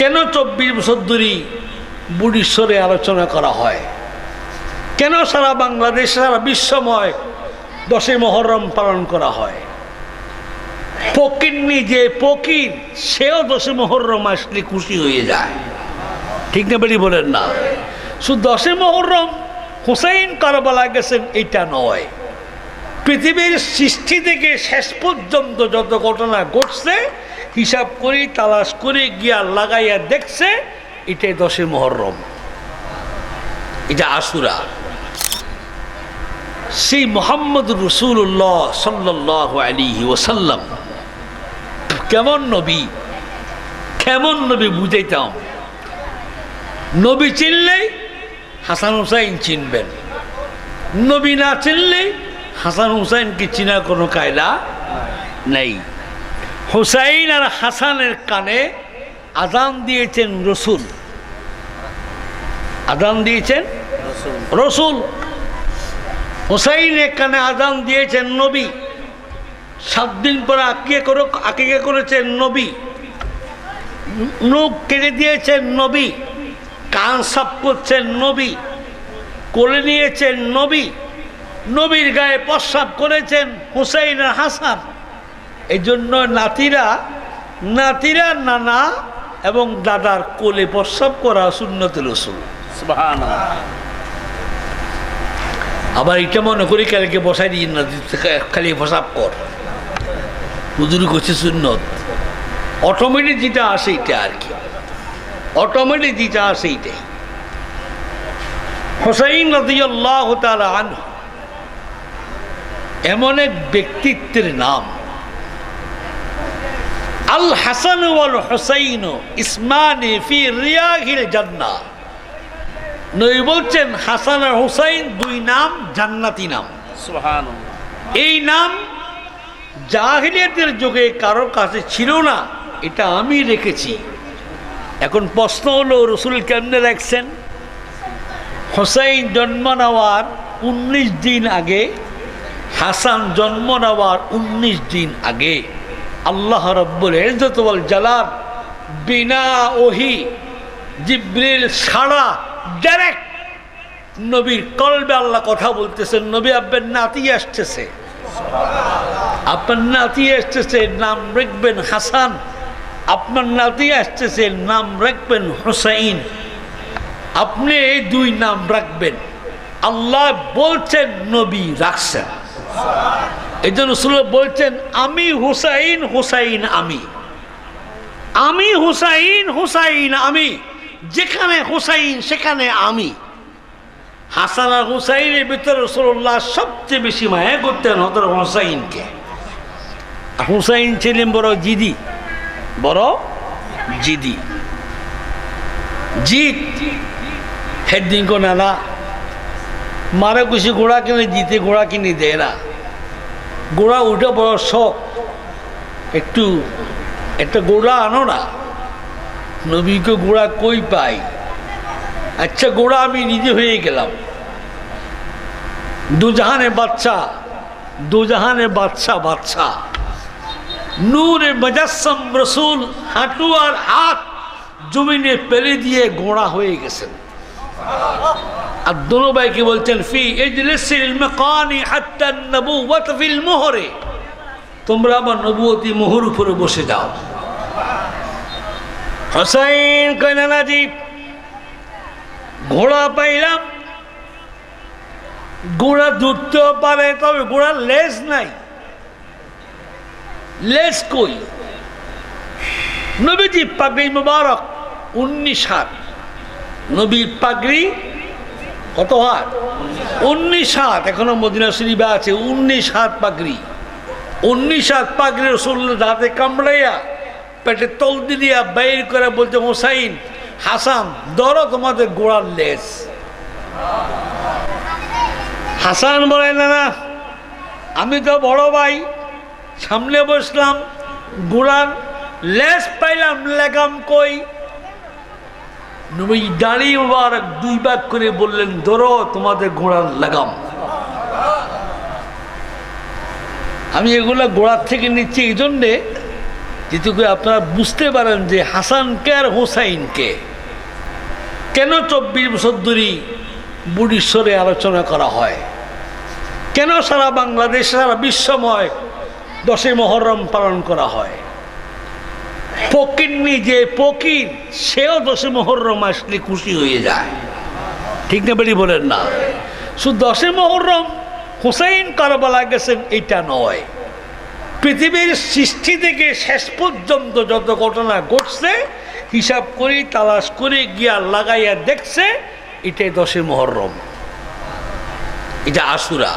কেন চব্বিশ বছর ধরে বুড়িশ্বরে আলোচনা করা হয়? কেন সারা বাংলাদেশ, সারা বিশ্বময় দশে মহরম পালন করা হয়? ফকিরনি যে ফকির, সেও দশে মহরম আসলে খুশি হয়ে যায়। ঠিক না বেরি বলেন না? শুধু দশে মহরম, হুসাইন কারবালা গেছেন, এটা নয়। পৃথিবীর সৃষ্টি থেকে শেষ পর্যন্ত যত ঘটনা ঘটছে হিসাব করি, তালাশ করে, গিয়া লাগাইয়া দেখছে, এটাই দশই মহরম। এটা আসুরা। সেই মোহাম্মদ রসুল্লাহ সাল্লাহ আলী ওসাল্লাম কেমন নবী? কেমন নবী বুঝাইতাম। নবী চিনলেই হাসান হুসাইন চিনবেন। নবী না চিনলেই হাসান হুসাইনকে চিনা কোনো কায়দা নেই। হুসাইন আর হাসানের কানে আজান দিয়েছেন রসুল। আজান দিয়েছেন? রসুল। হুসাইনের কানে আজান দিয়েছেন নবী। সাত দিন পরে আকিয়ে করে আকিয়ে করেছেন নবী। মুখ কেটে দিয়েছেন নবী। কান সাপ করছেন নবী। কোলে নিয়েছেন নবী। নবীর গায়ে প্রস্রাব করেছেন হুসাইন আর হাসান। এই জন্য নাতিরা নাতিরা নানা এবং দাদার কোলে প্রস্রাব করা সুন্নত রসুল আবার এটা মনে করি কালকে বসাই দিই না খালি প্রসাব কর। হুজুর করছে সুন্নত। অটোমেটিক যেটা আসে এটা আর কি। অটোমেটিক যেটা আসে এটাই। হোসাইন রাদিয়াল্লাহ তাআলা আনহু এমন এক ব্যক্তিত্বের নাম। আল হাসান ওয়াল হুসাইন ইসমানে ফি রিয়াহিল জান্নাহ। নবী বলছেন হাসান আর হুসাইন দুই নাম জান্নাতি নাম। এই নাম জাহিলিয়াতের যুগে কারোর কাছে ছিল না এটা আমি রেখেছি। এখন প্রশ্ন হলো রসুল কেমনে রাখছেন হোসাইন জন্ম নেওয়ার উনিশ দিন আগে হাসান জন্ম নেওয়ার উনিশ দিন আগে। আল্লাহ রব্বুল ইজ্জতওয়াল জালাল বিনা ওহি জিব্রিল ছাড়া ডাইরেক্ট নবীর কলবে আল্লাহ কথা বলতেছেন, নবী আব্বের নাতি আসতেছে। আপনার নাতি আসতেছে, নাম রাখবেন হাসান। আপনার নাতি আসতেছে, নাম রাখবেন হুসাইন। আপনি এই দুই নাম রাখবেন। আল্লাহ বলছেন, নবী রাখছেন। এই জন্য বলছেন, আমি হুসাইন হুসাইন আমি। আমি হুসাইন হুসাইন আমি। যেখানে হুসাইন, সেখানে আমি। হাসান আর হুসাইনের ভিতরে রসুল্লাহ সবচেয়ে বেশি মায়া করতেন হতর হুসাইনকে। হুসাইন ছিলেন বড় জিদি। বড় জিদি। জিত কো নানা, মারা খুশি, ঘোড়া কিনে, জিতে, ঘোড়া কিনে দেয় না। ঘোড়া উঠে বড় শখ। একটু, একটা গোড়া আনো না। নবীকে গোড়া কই পাই? আচ্ছা গোড়া আমি নিজে হয়ে গেলাম। দুজাহানের বাচ্চা দুজাহানের বাচ্চা বাচ্চা নূরে মজাসম রসুল, হাঁটু আর হাত জমিনে পেলে দিয়ে গোড়া হয়ে গেছেন। আর দোনো ভাইকে বলছেন, ফি ফিল মোহরে। তোমরা আমার নবুয়তি মোহর উপরে বসে যাও। হোসাইন কয়নানাজি ঘোড়া পাইলাম। ঘোড়া ধরতেও পারে, তবে ঘোড়ার লেজ নাই। লেজ কই? নবীজি পাগড়ি মুবারক, উনিশ হাত। নবীর পাগড়ি কত হাত? উনিশ হাত। এখনও মদিনা শরীফে আছে, উনিশ হাত পাগড়ি। উনিশ হাত পাগড়ি রসুল্লাহ হাতে কামড়াইয়া পেটে তল দিয়া বাইর করে বলছে, হোসাইন, হাসান, ধরো তোমাদের গোড়ার লেজ। হাসান বলে না, আমি তো বড় ভাই, সামনে বসলাম, গোড়ার লেজ পাইলাম, লেগাম কই? নবী দাঁড়িয়ে মুবারক দুই ভাগ করে বললেন, ধরো, তোমাদের ঘোড়ার লাগাম। আমি এগুলা গোড়ার থেকে নিচ্ছি এই জন্যে যেটুকু আপনারা বুঝতে পারেন যে হাসানকে আর হোসাইনকে কেন চব্বিশ বছর ধরেই বুড়িশ্বরে আলোচনা করা হয়? কেন সারা বাংলাদেশ, সারা বিশ্বময় দশই মহরম পালন করা হয়? ফকির নিজে ফকির, সেও দশে মহরম আসলে খুশি হয়ে যায়। ঠিক না বেরি বলেন না? শুধু দশে মহরম হুসাইন কারবালা গেছেন, এটা নয়। পৃথিবীর সৃষ্টি থেকে শেষ পর্যন্ত যত ঘটনা ঘটছে, হিসাব করে, তালাশ করে, গিয়া লাগাইয়া দেখছে, এটাই দশে মহরম। এটা আশুরা।